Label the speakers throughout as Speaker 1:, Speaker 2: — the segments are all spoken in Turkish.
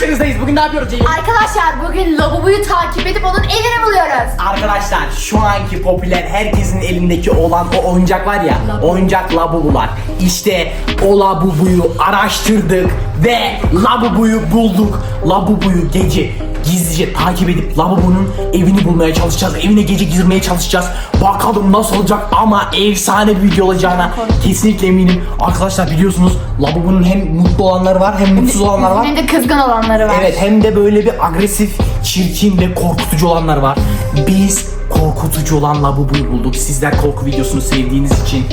Speaker 1: karşınızdayız. Bugün ne yapıyoruz Ceylin?
Speaker 2: Arkadaşlar bugün lavaboyu takip edip onun evini buluyoruz.
Speaker 1: Arkadaşlar şu anki popüler herkesin elindeki olan o oyuncak var ya oyuncak labubular. İşte o labubuyu araştırdık ve labubuyu bulduk. Labubuyu gece gizlice takip edip labubunun evini bulmaya çalışacağız. Evine gece girmeye çalışacağız. Bakalım nasıl olacak ama efsane bir video olacağına kesinlikle eminim. Arkadaşlar biliyorsunuz labubunun hem mutlu olanları var hem mutsuz olanları var.
Speaker 2: Hem de kızgın olanları var.
Speaker 1: Evet hem de böyle bir agresif, çirkin ve korkutucu olanlar var. Biz korkutucu olan Labubu'yu bulduk. Sizler korku videosunu sevdiğiniz için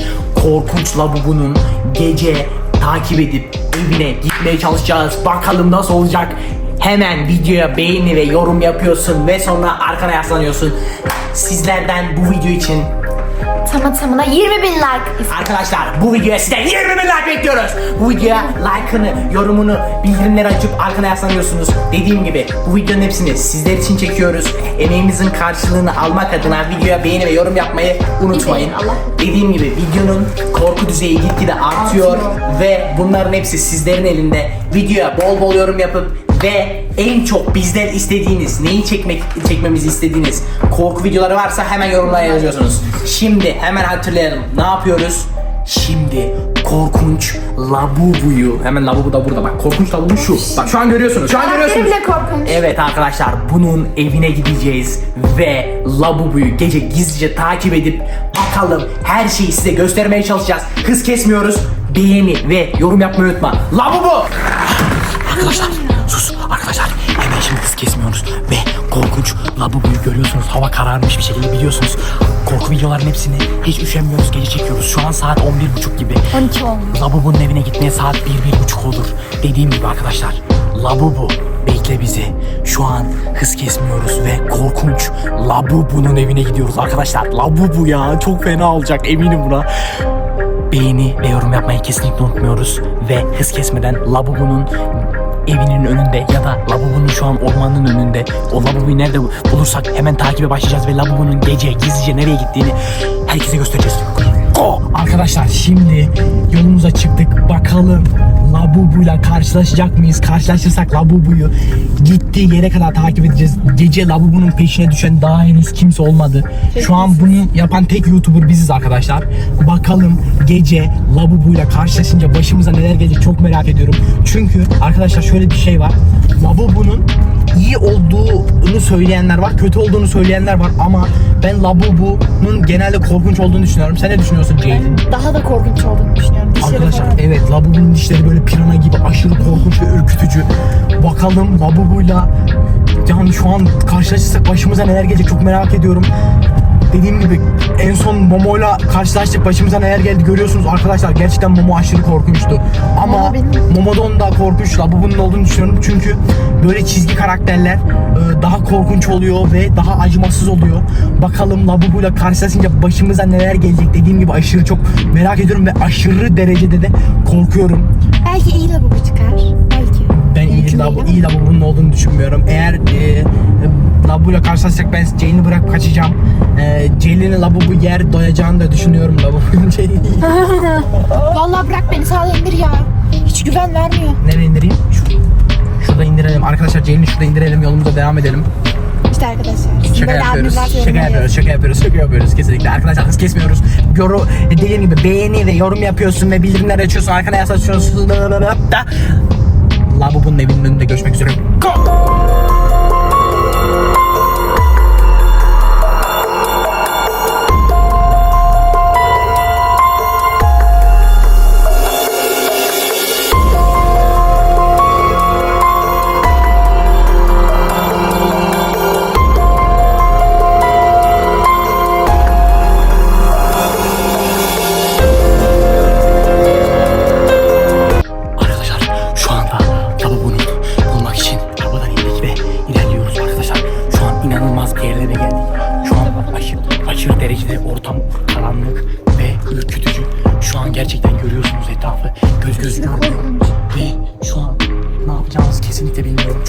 Speaker 1: korkunç Labubu'nun gece takip edip evine gitmeye çalışacağız. Bakalım nasıl olacak. Hemen videoya beğeni ve yorum yapıyorsun ve sonra arkana yaslanıyorsun. Sizlerden bu video için
Speaker 2: Tamı tamına 20 bin like.
Speaker 1: Arkadaşlar bu videoya sizden 20 bin like bekliyoruz. Bu videoya like'ını, yorumunu, bildirimleri açıp arkana yaslanıyorsunuz. Dediğim gibi bu videonun hepsini sizler için çekiyoruz. Emeğimizin karşılığını almak adına videoya beğeni ve yorum yapmayı unutmayın.
Speaker 2: Allah.
Speaker 1: Dediğim gibi videonun korku düzeyi gitgide artıyor
Speaker 2: Artıyor.
Speaker 1: ve bunların hepsi sizlerin elinde. Videoya bol bol yorum yapıp ve en çok bizden istediğiniz, neyi çekmek çekmemizi istediğiniz korku videoları varsa hemen yorumlara yazıyorsunuz. Şimdi hemen hatırlayalım. Ne yapıyoruz? Şimdi korkunç labubuyu hemen labubu da burada bak korkunç labubu şu bak şu an görüyorsunuz şu an
Speaker 2: Karakteri
Speaker 1: görüyorsunuz
Speaker 2: bile korkunç.
Speaker 1: Evet arkadaşlar bunun evine gideceğiz ve Labubu'yu gece gizlice takip edip bakalım her şeyi size göstermeye çalışacağız. Hız kesmiyoruz. Beğeni ve yorum yapmayı unutma. Labubu! Arkadaşlar arkadaşlar hemen şimdi hız kesmiyoruz ve korkunç Labubu'yu görüyorsunuz. Hava kararmış bir şekilde biliyorsunuz. Korku videoların hepsini hiç üşenmiyoruz gece çekiyoruz. Şu an saat 11.30 gibi.
Speaker 2: 12 olmuş.
Speaker 1: Labubu'nun evine gitmeye saat 1-1.30 olur. Dediğim gibi arkadaşlar. Labubu bekle bizi. Şu an hız kesmiyoruz ve korkunç Labubu'nun evine gidiyoruz arkadaşlar. Labubu ya çok fena olacak eminim buna. Beğeni ve yorum yapmayı kesinlikle unutmuyoruz. Ve hız kesmeden Labubu'nun evinin önünde ya da Labubu'nun şu an ormanın önünde o Labubu'yu nerede bulursak hemen takibe başlayacağız ve Labubu'nun gece gizlice nereye gittiğini herkese göstereceğiz. Go! Arkadaşlar şimdi yolumuza çıktık. Bakalım Labubu'yla karşılaşacak mıyız? Karşılaşırsak Labubu'yu gittiği yere kadar takip edeceğiz. Gece Labubu'nun peşine düşen daha henüz kimse olmadı. Şu an bunu yapan tek YouTuber biziz arkadaşlar. Bakalım gece Labubu'yla karşılaşınca başımıza neler gelecek çok merak ediyorum. Çünkü arkadaşlar şöyle bir şey var. Labubu'nun iyi olduğunu söyleyenler var, kötü olduğunu söyleyenler var ama ben Labubu'nun genelde korkunç olduğunu düşünüyorum. Sen ne düşünüyorsun Ceylin?
Speaker 2: Daha da korkunç olduğunu düşünüyorum. Dişleri
Speaker 1: Arkadaşlar
Speaker 2: falan.
Speaker 1: evet Labubu'nun dişleri böyle pirana gibi aşırı korkunç ve ürkütücü. Bakalım Labubu'yla yani şu an karşılaşırsak başımıza neler gelecek çok merak ediyorum. Dediğim gibi en son Momo'yla karşılaştık başımıza neler geldi görüyorsunuz arkadaşlar gerçekten Momo aşırı korkunçtu. Ama Momo'dan daha korkunç Labubu'nun olduğunu düşünüyorum çünkü böyle çizgi karakterler e, daha korkunç oluyor ve daha acımasız oluyor. Bakalım Labubu'yla karşılaşınca başımıza neler gelecek dediğim gibi aşırı çok merak ediyorum ve aşırı derecede de korkuyorum.
Speaker 2: Belki iyi lavabo çıkar. Belki.
Speaker 1: Ben iyi, labu, iyi Labubu'nun olduğunu düşünmüyorum. Eğer e, Labubu'yla karşılaşacak ben Ceylin'i bırakıp kaçacağım. E, Ceylin'i Labubu yer doyacağını da düşünüyorum Labubu'nun Ceylin'i.
Speaker 2: Vallahi bırak beni sağ indir ya. Hiç güven vermiyor.
Speaker 1: Nereye indireyim? Şu, şurada indirelim. Arkadaşlar Ceylin'i şurada indirelim. Yolumuza devam edelim.
Speaker 2: İşte arkadaşlar.
Speaker 1: Şaka yapıyoruz. Şaka yapıyoruz. Şaka yapıyoruz. Şaka yapıyoruz. Kesinlikle. Arkadaşlar hız kesmiyoruz. Yoru, dediğim gibi beğeni ve yorum yapıyorsun ve bildirimler açıyorsun. Arkana yaslaşıyorsun. Da. Labubu'nun evinin önünde görüşmek üzere. Go!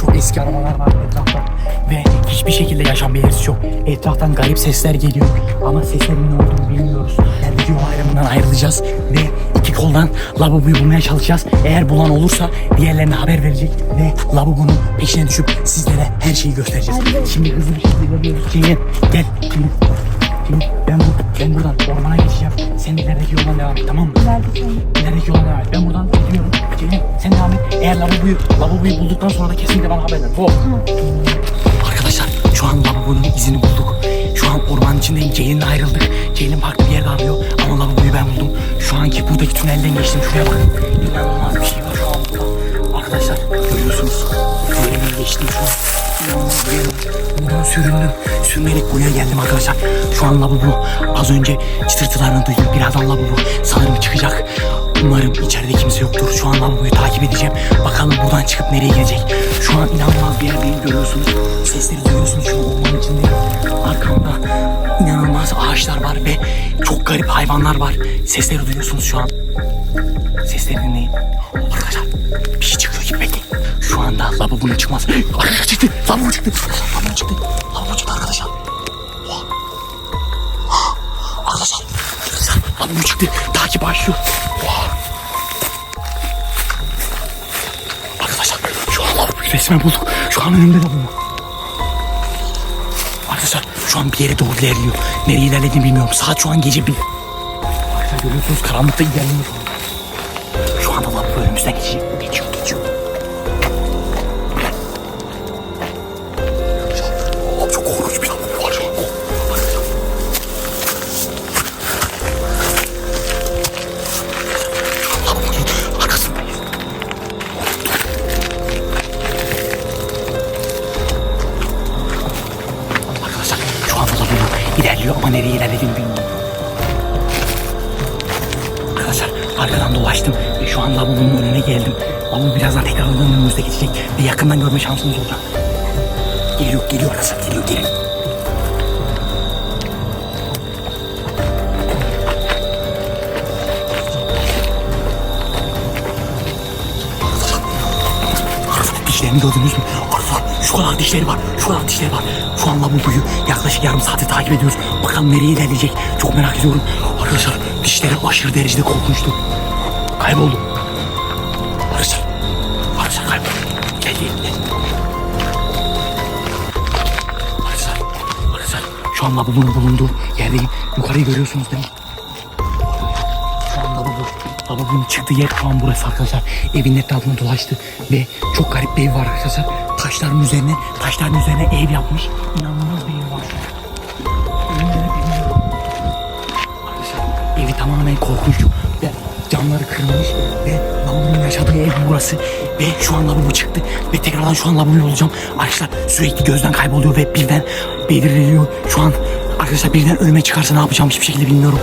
Speaker 1: Çok eski arabalar var etrafta. Ve hiçbir şekilde yaşam belirtisi yok. Etraftan garip sesler geliyor. Ama seslerin ne olduğunu bilmiyoruz. Yani video ayrımından ayrılacağız. Ve iki koldan lavaboyu bulmaya çalışacağız. Eğer bulan olursa diğerlerine haber verecek ve lavabonun peşine düşüp sizlere her şeyi göstereceğiz. Şimdi hızlı bir şekilde. Ceyhan gel. Şimdi, şimdi ben, bu, ben buradan ormana geçeceğim. Sen ilerideki yoldan devam et tamam mı? İlerideki yoldan devam et. Ben buradan gidiyorum. Ceyhan sen devam et. Eğer lavaboyu, lavaboyu bulduktan sonra da kesinlikle bana haber ver. Hop. Arkadaşlar şu an lavabonun izini bulduk. Şu an ormanın içindeyim. Ceylin'le ayrıldık. Ceylin farklı bir yerde arıyor. Ama lavaboyu ben buldum. Şu anki buradaki tünelden geçtim. Şuraya bakın. İnanılmaz bir şey Arkadaşlar görüyorsunuz. Tünelden geçtim şu an. Buradan süründüm. Sürünerek buraya geldim arkadaşlar. Şu an lavabo. Az önce çıtırtılarını duydum. Birazdan lavabo sanırım çıkacak. Umarım içeride kimse yoktur. Şu an lavaboyu takip edeceğim. Bakalım buradan çıkıp nereye gelecek. Şu an inanılmaz bir yerdeyim görüyorsunuz. Sesleri duyuyorsunuz şu an ormanın içindeyim. Arkamda inanılmaz ağaçlar var ve çok garip hayvanlar var. Sesleri duyuyorsunuz şu an. Sesleri dinleyin. Arkadaşlar bir şey çıkıyor gibi bekleyin. Şu anda lavabonun çıkmaz. Arkadaşlar çıktı. Lavabo çıktı. Lavabo çıktı. Lavabo çıktı arkadaşlar. Oha. Arkadaşlar. Lavabo çıktı. Takip başlıyor. Oha. Arkadaşlar şu an lavaboyu resmen bulduk. Şu an önümde lavabo. Arkadaşlar şu an bir yere doğru ilerliyor. Nereye ilerlediğini bilmiyorum. Saat şu an gece bir. Arkadaşlar görüyorsunuz karanlıkta ilerliyor. Şu anda lavabo önümüzden geçiyor. Şansımız olacak. Geliyor, geliyor arkadaşlar, geliyor, geliyor. Dişlerini gördünüz mü? Arkadaşlar şu kadar dişleri var. Şu kadar dişleri var. Şu an lavaboyu yaklaşık yarım saate takip ediyoruz. Bakalım nereye ilerleyecek. Çok merak ediyorum. Arkadaşlar dişleri aşırı derecede korkunçtu. Kayboldu. Şu an lavabonun bulunduğu yerdeyim. Yukarıyı görüyorsunuz değil mi? Şu an lavabo. Lavabonun çıktığı yer şu an burası arkadaşlar. Evin etrafında dolaştı ve çok garip bir ev var arkadaşlar. Taşların üzerine, taşların üzerine ev yapmış. İnanılmaz bir ev var. Arkadaşlar evi tamamen korkunç ve camları kırılmış ve lavabonun yaşadığı ev burası ve şu an lavabo çıktı ve tekrardan şu an lavaboyu olacağım. Arkadaşlar sürekli gözden kayboluyor ve birden beliriliyor. Şu an arkadaşlar birden önüme çıkarsa ne yapacağım hiçbir şekilde bilmiyorum.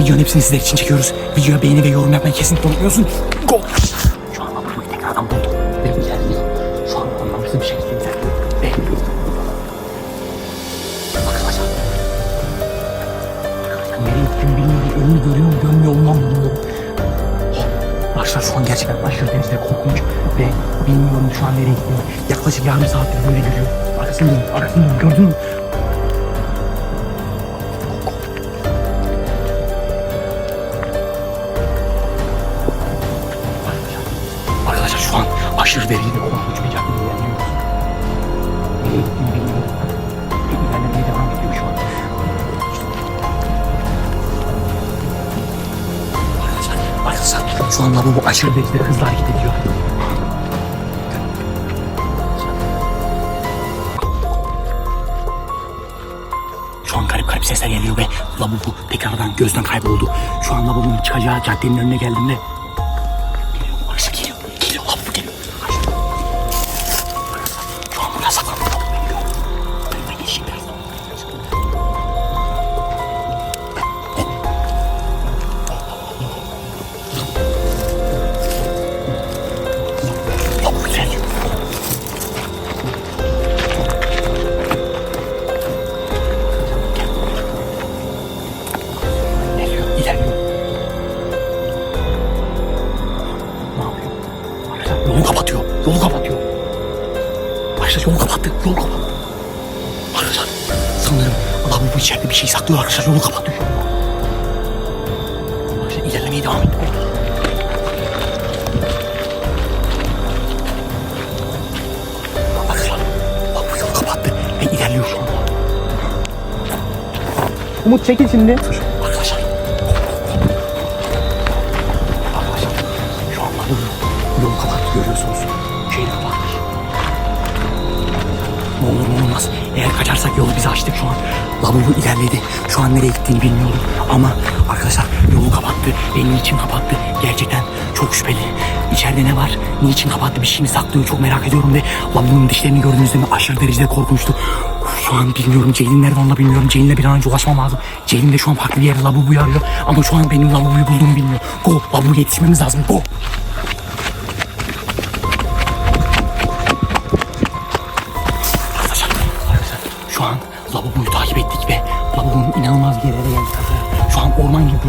Speaker 1: Videonun hepsini sizler için çekiyoruz. Videoya beğeni ve yorum yapmayı kesinlikle unutmuyorsun. Go! Şu an lavaboyu tekrardan buldum ve ilerliyor. Şu an anlamsız bir şekilde ilerliyor ve Arkadaşlar Nereye gittiğimi bilmiyorum. Önünü görüyor mu görmüyor ondan bilmiyorum. Arkadaşlar şu an gerçekten aşırı derecede korkunç ve bilmiyorum şu an nereye gittiğini. Yaklaşık yarım saattir böyle dön, arkasını dön. Gördün mü? Arkadaşlar, arkadaşlar şu an aşırı derecede korkunç bir şu an. Arkadaşlar, arkadaşlar şu an lavabo aşırı derecede hızlı hareket ediyor. Sesler geliyor ve lavabo tekrardan gözden kayboldu. Şu an lavabonun çıkacağı caddenin önüne geldiğimde Yolu kapat. Arkadaşlar sanırım adam bu içeride bir şey saklıyor arkadaşlar. Yolu kapatıyor. Arkadaşlar ilerlemeye devam ediyor. Arkadaşlar bak bu yolu kapattı ve ilerliyor şu anda. Umut çekil şimdi. Dur. Arkadaşlar. Arkadaşlar şu anda yolu kapattı görüyorsunuz. Şeyleri kapattı olur ne olmaz. Eğer kaçarsak yolu bize açtık şu an. Lavabo ilerledi. Şu an nereye gittiğini bilmiyorum. Ama arkadaşlar yolu kapattı. Benim için kapattı. Gerçekten çok şüpheli. İçeride ne var? Niçin kapattı? Bir şey mi saklıyor? Çok merak ediyorum ve lavabonun dişlerini gördüğünüzde mi aşırı derecede korkunçtu. Şu an bilmiyorum. Ceylin nerede onu bilmiyorum. Ceylin'le bir an önce ulaşmam lazım. Ceylin de şu an farklı bir yerde lavaboyu arıyor. Ama şu an benim lavaboyu bulduğumu bilmiyor. Go. Lavaboya yetişmemiz lazım. Go.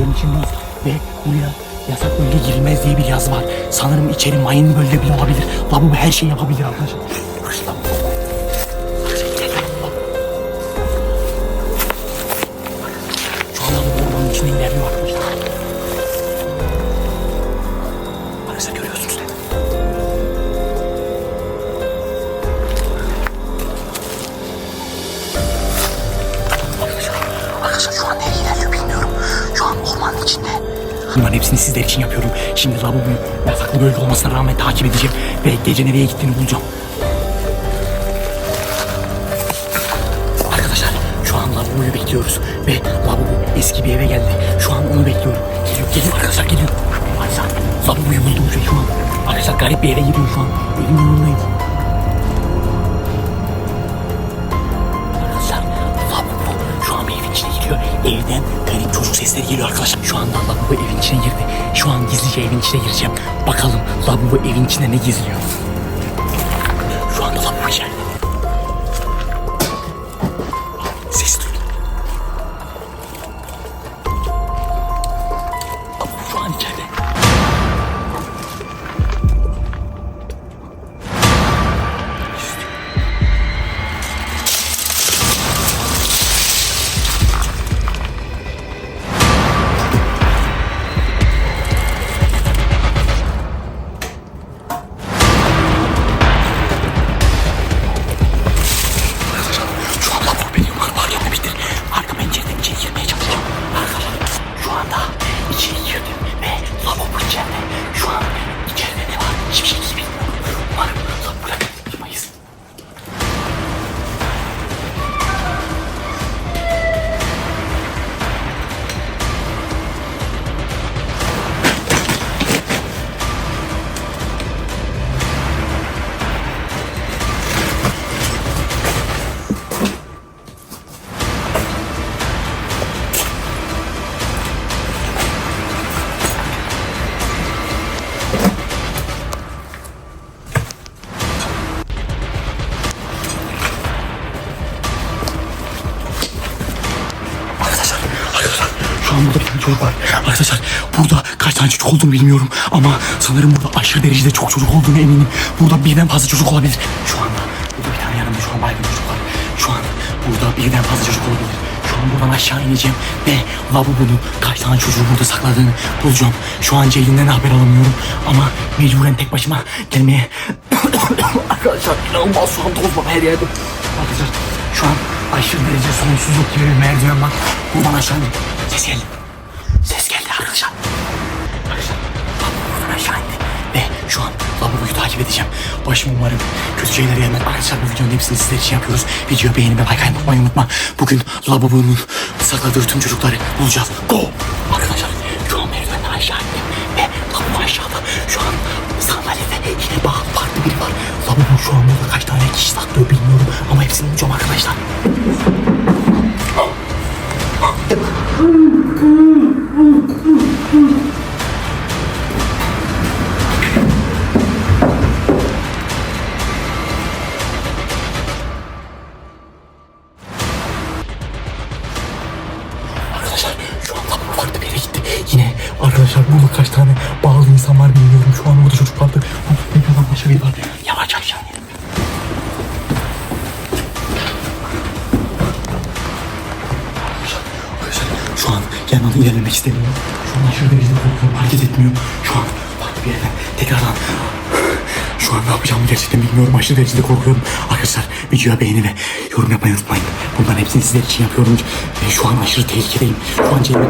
Speaker 1: Yerin içindeyiz ve buraya yasak bölge girilmez diye bir yazı var. Sanırım içeri mayın bölge bile olabilir. Lavabo her şeyi yapabilir arkadaşlar. Hepsini sizler için yapıyorum. Şimdi lavaboyu yasaklı bölge olmasına rağmen takip edeceğim. Ve gece nereye gittiğini bulacağım. Arkadaşlar şu an lavaboyu bekliyoruz. Ve lavabo eski bir eve geldi. Şu an onu bekliyorum. Geliyor, geliyor arkadaşlar geliyor. Arkadaşlar lavaboyu buldum şu an. Arkadaşlar garip bir eve gidiyor şu an. Evin yanındayım. Evden garip çocuk sesleri geliyor arkadaşlar. Şu anda lavabo evin içine girdi. Şu an gizlice evin içine gireceğim. Bakalım lavabo evin içinde ne gizliyor. Bilmiyorum ama sanırım burada aşırı derecede çok çocuk olduğunu eminim. Burada birden fazla çocuk olabilir. Şu anda burada bir tane yanımda şu an baygın çocuk var. Şu an burada birden fazla çocuk olabilir. Şu an buradan aşağı ineceğim ve lavabonun kaç tane çocuğu burada sakladığını bulacağım. Şu an Ceylin'den haber alamıyorum ama mecburen tek başıma gelmeye... Arkadaşlar inanılmaz şu an toz var her yerde. Arkadaşlar şu an aşırı derece sonsuzluk gibi bir merdiven var. Buradan aşağı indi. Ses geldi. Ses geldi. Arkadaşlar takip edeceğim. Başım umarım kötü şeyler gelmez. Arkadaşlar bu videonun hepsini sizler için yapıyoruz. Videoyu beğenip ve like atmayı unutma. Bugün lavabonun sakladığı tüm çocukları bulacağız. Go! Arkadaşlar şu an merdivenden aşağı indim. Ve lavabo aşağıda. Şu an sandalyede yine bağlı farklı biri var. Lavabo şu an burada kaç tane kişi saklıyor bilmiyorum. Ama hepsini bulacağım. Arkadaşlar ilerlemek istemiyorum. Şu an aşırı derecede korkuyorum. Hareket etmiyor. Şu an farklı bir yerden tekrardan Şu an ne yapacağımı gerçekten bilmiyorum. Aşırı derecede korkuyorum. Arkadaşlar videoya beğeni ve yorum yapmayı unutmayın. Bunların hepsini sizler için yapıyorum. Ve şu an aşırı tehlikedeyim. Şu an Cemil...